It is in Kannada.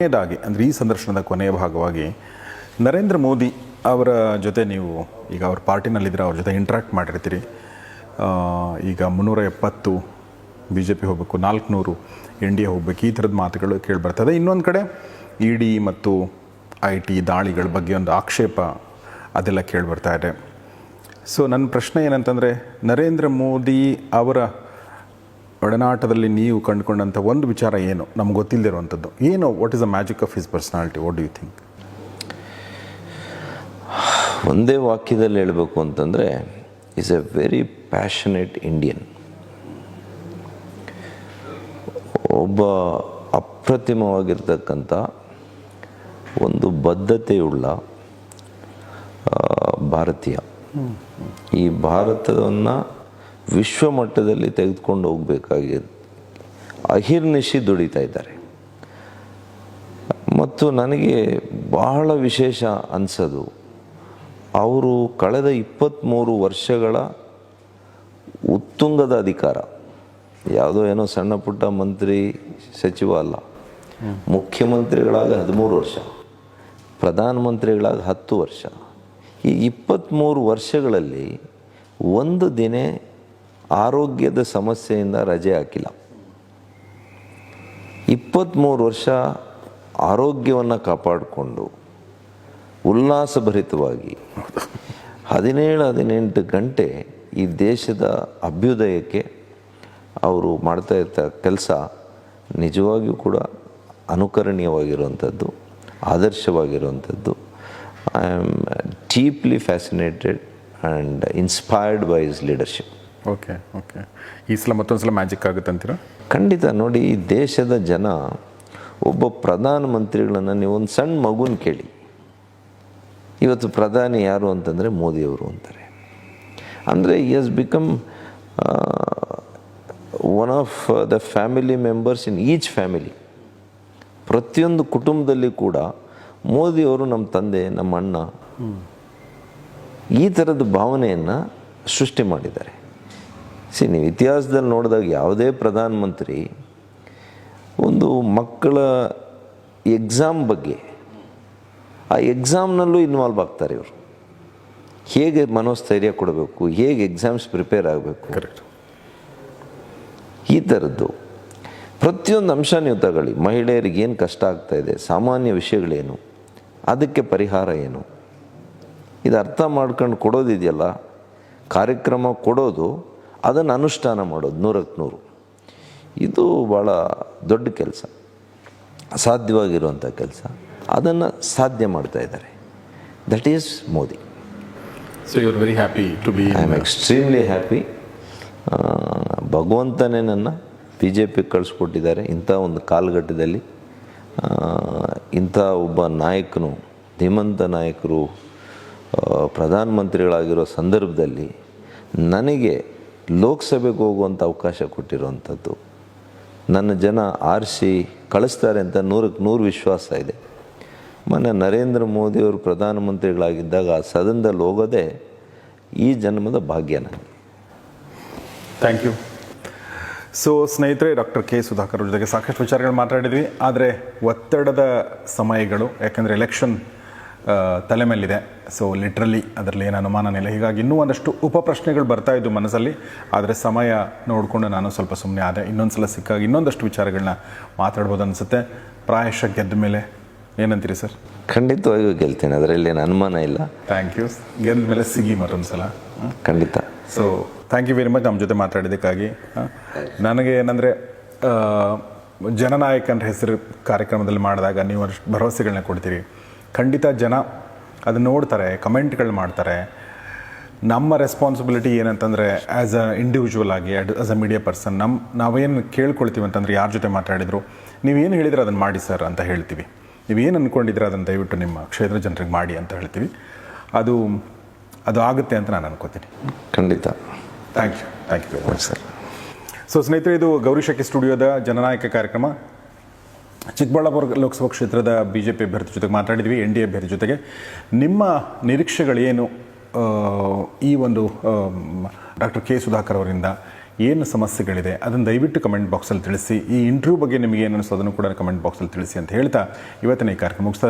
ಕೊನೆಯದಾಗಿ, ಅಂದರೆ ಈ ಸಂದರ್ಶನದ ಕೊನೆಯ ಭಾಗವಾಗಿ, ನರೇಂದ್ರ ಮೋದಿ ಅವರ ಜೊತೆ ನೀವು ಈಗ ಅವ್ರ ಪಾರ್ಟಿನಲ್ಲಿದ್ದರೆ ಅವ್ರ ಜೊತೆ ಇಂಟ್ರ್ಯಾಕ್ಟ್ ಮಾಡಿರ್ತೀರಿ. ಈಗ ಮುನ್ನೂರ ಎಪ್ಪತ್ತು ಬಿ ಜೆ ಪಿ ಹೋಗಬೇಕು, ನಾಲ್ಕುನೂರು ಎನ್ ಡಿ ಎ ಹೋಗಬೇಕು, ಈ ಥರದ ಮಾತುಗಳು ಕೇಳಿ ಬರ್ತದೆ ಇನ್ನೊಂದು ಕಡೆ ಇ ಡಿ ಮತ್ತು ಐ ಟಿ ದಾಳಿಗಳ ಬಗ್ಗೆ ಒಂದು ಆಕ್ಷೇಪ ಅದೆಲ್ಲ ಕೇಳಿ ಬರ್ತಾ ಇದೆ. ಸೊ ನನ್ನ ಪ್ರಶ್ನೆ ಏನಂತಂದರೆ, ನರೇಂದ್ರ ಮೋದಿ ಅವರ ಒಡನಾಟದಲ್ಲಿ ನೀವು ಕಂಡುಕೊಂಡಂಥ ಒಂದು ವಿಚಾರ ಏನು? ನಮ್ಗೆ ಗೊತ್ತಿಲ್ಲದಿರುವಂಥದ್ದು ಏನು? What is the magic of his personality what do you think ಒಂದೇ ವಾಕ್ಯದಲ್ಲಿ ಹೇಳಬೇಕು ಅಂತಂದರೆ is a very passionate Indian ಒಬ್ಬ ಅಪ್ರತಿಮವಾಗಿರ್ತಕ್ಕಂಥ ಒಂದು ಬದ್ಧತೆಯುಳ್ಳ ಭಾರತೀಯ. ಈ ಭಾರತವನ್ನು ವಿಶ್ವಮಟ್ಟದಲ್ಲಿ ತೆಗೆದುಕೊಂಡು ಹೋಗಬೇಕಾಗಿ ಅಹಿರ್ನಿಶಿ ದುಡಿತಾ ಇದ್ದಾರೆ. ಮತ್ತು ನನಗೆ ಬಹಳ ವಿಶೇಷ ಅನಿಸೋದು, ಅವರು ಕಳೆದ ಇಪ್ಪತ್ತ್ಮೂರು ವರ್ಷಗಳ ಉತ್ತುಂಗದ ಅಧಿಕಾರ, ಯಾವುದೋ ಏನೋ ಸಣ್ಣ ಪುಟ್ಟ ಮಂತ್ರಿ ಸಚಿವ ಅಲ್ಲ, ಮುಖ್ಯಮಂತ್ರಿಗಳಾಗ ಹದಿಮೂರು ವರ್ಷ, ಪ್ರಧಾನಮಂತ್ರಿಗಳಾಗ ಹತ್ತು ವರ್ಷ. ಈ ಇಪ್ಪತ್ತ್ಮೂರು ವರ್ಷಗಳಲ್ಲಿ ಒಂದು ದಿನ ಆರೋಗ್ಯದ ಸಮಸ್ಯೆಯಿಂದ ರಜೆ ಹಾಕಿಲ್ಲ. ಇಪ್ಪತ್ತ್ಮೂರು ವರ್ಷ ಆರೋಗ್ಯವನ್ನು ಕಾಪಾಡಿಕೊಂಡು ಉಲ್ಲಾಸಭರಿತವಾಗಿ ಹದಿನೇಳು, ಹದಿನೆಂಟು ಗಂಟೆ ಈ ದೇಶದ ಅಭ್ಯುದಯಕ್ಕೆ ಅವರು ಮಾಡ್ತಾ ಇರ್ತ ಕೆಲಸ ನಿಜವಾಗಿಯೂ ಕೂಡ ಅನುಕರಣೀಯವಾಗಿರುವಂಥದ್ದು, ಆದರ್ಶವಾಗಿರುವಂಥದ್ದು. I am deeply fascinated and inspired by his leadership okay okay ಈ ಸಲ ಮತ್ತೊಂದು ಸಲ ಮ್ಯಾಜಿಕ್ ಆಗುತ್ತೆ ಅಂತೀರಾ ಖಂಡಿತ. ನೋಡಿ, ಈ ದೇಶದ ಜನ ಒಬ್ಬ ಪ್ರಧಾನಮಂತ್ರಿಗಳನ್ನು ನೀವು ಒಂದು ಸಣ್ಣ ಮಗುನ ಕೇಳಿ. ಇವತ್ತು ಪ್ರಧಾನಿ ಯಾರು ಅಂತಂದರೆ ಮೋದಿಯವರು ಅಂತಾರೆ. ಅಂದರೆ ಈ has become one of the family members in each family ಪ್ರತಿಯೊಂದು ಕುಟುಂಬದಲ್ಲಿ ಕೂಡ ಮೋದಿಯವರು ನಮ್ಮ ತಂದೆ, ನಮ್ಮ ಅಣ್ಣ ಈ ಥರದ ಭಾವನೆಯನ್ನು ಸೃಷ್ಟಿ ಮಾಡಿದ್ದಾರೆ. ಸಿ ನೀವು ಇತಿಹಾಸದಲ್ಲಿ ನೋಡಿದಾಗ ಯಾವುದೇ ಪ್ರಧಾನಮಂತ್ರಿ ಒಂದು ಮಕ್ಕಳ ಎಕ್ಸಾಮ್ ಬಗ್ಗೆ ಆ ಎಕ್ಸಾಮ್ನಲ್ಲೂ ಇನ್ವಾಲ್ವ್ ಆಗ್ತಾರೆ ಇವರು. ಹೇಗೆ ಮನೋಸ್ಥೈರ್ಯ ಕೊಡಬೇಕು ಹೇಗೆ ಎಕ್ಸಾಮ್ಸ್ ಪ್ರಿಪೇರ್ ಆಗಬೇಕು. ಕರೆಕ್ಟ್ ಈ ಥರದ್ದು. ಪ್ರತಿಯೊಂದು ಅಂಶ ನೀವು ತಗೊಳ್ಳಿ. ಮಹಿಳೆಯರಿಗೆ ಏನು ಕಷ್ಟ ಆಗ್ತಾ ಇದೆ ಸಾಮಾನ್ಯ ವಿಷಯಗಳೇನು ಅದಕ್ಕೆ ಪರಿಹಾರ ಏನು. ಇದು ಅರ್ಥ ಮಾಡ್ಕೊಂಡು ಕೊಡೋದಿದೆಯಲ್ಲ ಕಾರ್ಯಕ್ರಮ ಕೊಡೋದು ಅದನ್ನು ಅನುಷ್ಠಾನ ಮಾಡೋದು ನೂರಕ್ಕೆ ನೂರು. ಇದು ಭಾಳ ದೊಡ್ಡ ಕೆಲಸ. ಅಸಾಧ್ಯವಾಗಿರುವಂಥ ಕೆಲಸ. ಅದನ್ನು ಸಾಧ್ಯ ಮಾಡ್ತಾ ಇದ್ದಾರೆ. That is Modi. So you are very happy to be I am extremely happy ಭಗವಂತನೇ ನನ್ನ ಬಿ ಜೆ ಪಿ ಕಳಿಸ್ಕೊಟ್ಟಿದ್ದಾರೆ ಇಂಥ ಒಂದು ಕಾಲಘಟ್ಟದಲ್ಲಿ. ಇಂಥ ಒಬ್ಬ ನಾಯಕನು ಧೀಮಂತ ನಾಯಕರು ಪ್ರಧಾನಮಂತ್ರಿಗಳಾಗಿರೋ ಸಂದರ್ಭದಲ್ಲಿ ನನಗೆ ಲೋಕಸಭೆಗೆ ಹೋಗುವಂಥ ಅವಕಾಶ ಕೊಟ್ಟಿರುವಂಥದ್ದು. ನನ್ನ ಜನ ಆರಿಸಿ ಕಳಿಸ್ತಾರೆ ಅಂತ ನೂರಕ್ಕೆ ನೂರು ವಿಶ್ವಾಸ ಇದೆ. ಮೊನ್ನೆ ನರೇಂದ್ರ ಮೋದಿಯವರು ಪ್ರಧಾನಮಂತ್ರಿಗಳಾಗಿದ್ದಾಗ ಆ ಸದನದಲ್ಲಿ ಹೋಗೋದೇ ಈ ಜನ್ಮದ ಭಾಗ್ಯ ನನಗೆ. ಥ್ಯಾಂಕ್ ಯು ಸೊ ಸ್ನೇಹಿತರೆ, ಡಾಕ್ಟರ್ ಕೆ ಸುಧಾಕರ್ ಜೊತೆಗೆ ಸಾಕಷ್ಟು ವಿಚಾರಗಳು ಮಾತಾಡಿದ್ವಿ. ಆದರೆ ಒತ್ತಡದ ಸಮಯಗಳು, ಯಾಕಂದರೆ ಎಲೆಕ್ಷನ್ ತಲೆ ಮೇಲಿದೆ. ಸೊ ಲಿಟ್ರಲಿ ಅದರಲ್ಲಿ ಏನು ಅನುಮಾನನಿಲ್ಲ ಹೀಗಾಗಿ ಇನ್ನೂ ಒಂದಷ್ಟು ಉಪ ಪ್ರಶ್ನೆಗಳು ಬರ್ತಾ ಇದ್ದು ಮನಸ್ಸಲ್ಲಿ. ಆದರೆ ಸಮಯ ನೋಡಿಕೊಂಡು ನಾನು ಸ್ವಲ್ಪ ಸುಮ್ಮನೆ ಆದೆ. ಇನ್ನೊಂದು ಸಲ ಸಿಕ್ಕಾಗ ಇನ್ನೊಂದಷ್ಟು ವಿಚಾರಗಳನ್ನ ಮಾತಾಡ್ಬೋದು ಅನಿಸುತ್ತೆ. ಪ್ರಾಯಶಃ ಗೆದ್ದ ಮೇಲೆ ಏನಂತೀರಿ ಸರ್? ಖಂಡಿತವಾಗಿಯೂ ಗೆಲ್ತೇನೆ. ಅದರಲ್ಲಿ ಏನು ಅನುಮಾನ ಇಲ್ಲ. ಥ್ಯಾಂಕ್ ಯು ಗೆದ್ದ ಮೇಲೆ ಸಿಗಿ ಮತ್ತೊಂದು ಸಲ ಖಂಡಿತ. So thank you very much ನಮ್ಮ ಜೊತೆ ಮಾತಾಡಿದ್ದಕ್ಕಾಗಿ. ನನಗೆ ಏನಂದರೆ ಜನನಾಯಕನ ಹೆಸರು ಕಾರ್ಯಕ್ರಮದಲ್ಲಿ ಮಾಡಿದಾಗ ನೀವು ಅಷ್ಟು ಭರವಸೆಗಳನ್ನ ಕೊಡ್ತೀರಿ. ಖಂಡಿತ ಜನ ಅದನ್ನ ನೋಡ್ತಾರೆ ಕಮೆಂಟ್ಗಳು ಮಾಡ್ತಾರೆ. ನಮ್ಮ ರೆಸ್ಪಾನ್ಸಿಬಿಲಿಟಿ ಏನಂತಂದರೆ ಆ್ಯಸ್ ಅ ಇಂಡಿವಿಜುವಲ್ ಆಗಿ ಆ್ಯಸ್ ಅ ಮೀಡಿಯಾ ಪರ್ಸನ್ ನಮ್ಮ ನಾವೇನು ಕೇಳ್ಕೊಳ್ತೀವಿ ಅಂತಂದರೆ ಯಾರ ಜೊತೆ ಮಾತಾಡಿದ್ರು ನೀವೇನು ಹೇಳಿದ್ರೆ ಅದನ್ನು ಮಾಡಿ ಸರ್ ಅಂತ ಹೇಳ್ತೀವಿ. ನೀವೇನು ಅಂದ್ಕೊಂಡಿದ್ರೆ ಅದನ್ನು ದಯವಿಟ್ಟು ನಿಮ್ಮ ಕ್ಷೇತ್ರ ಜನರಿಗೆ ಮಾಡಿ ಅಂತ ಹೇಳ್ತೀವಿ. ಅದು ಅದು ಆಗುತ್ತೆ ಅಂತ ನಾನು ಅನ್ಕೋತೀನಿ. ಖಂಡಿತ. Thank you thank you very much sir. So ಸ್ನೇಹಿತರೆ ಇದು ಗೌರಿ ಶೆಟ್ಟಿ ಸ್ಟುಡಿಯೋದ ಜನನಾಯಕ ಕಾರ್ಯಕ್ರಮ. ಚಿಕ್ಕಬಳ್ಳಾಪುರ ಲೋಕಸಭಾ ಕ್ಷೇತ್ರದ ಬಿ ಜೆ ಪಿ ಅಭ್ಯರ್ಥಿ ಜೊತೆಗೆ ಮಾತಾಡಿದ್ವಿ, ಎನ್ ಡಿ ಎ ಅಭ್ಯರ್ಥಿ ಜೊತೆಗೆ. ನಿಮ್ಮ ನಿರೀಕ್ಷೆಗಳೇನು ಈ ಒಂದು ಡಾಕ್ಟರ್ ಕೆ ಸುಧಾಕರ್ ಅವರಿಂದ? ಏನು ಸಮಸ್ಯೆಗಳಿದೆ? ಅದನ್ನು ದಯವಿಟ್ಟು ಕಮೆಂಟ್ ಬಾಕ್ಸಲ್ಲಿ ತಿಳಿಸಿ. ಈ ಇಂಟರ್ವ್ಯೂ ಬಗ್ಗೆ ನಿಮಗೆ ಏನು ಅನಿಸೋದನ್ನು ಕೂಡ ಕಮೆಂಟ್ ಬಾಕ್ಸಲ್ಲಿ ತಿಳಿಸಿ ಅಂತ ಹೇಳ್ತಾ ಇವತ್ತಿನ ಈ ಕಾರ್ಯಕ್ರಮ ಮುಗಿಸ್ತಾ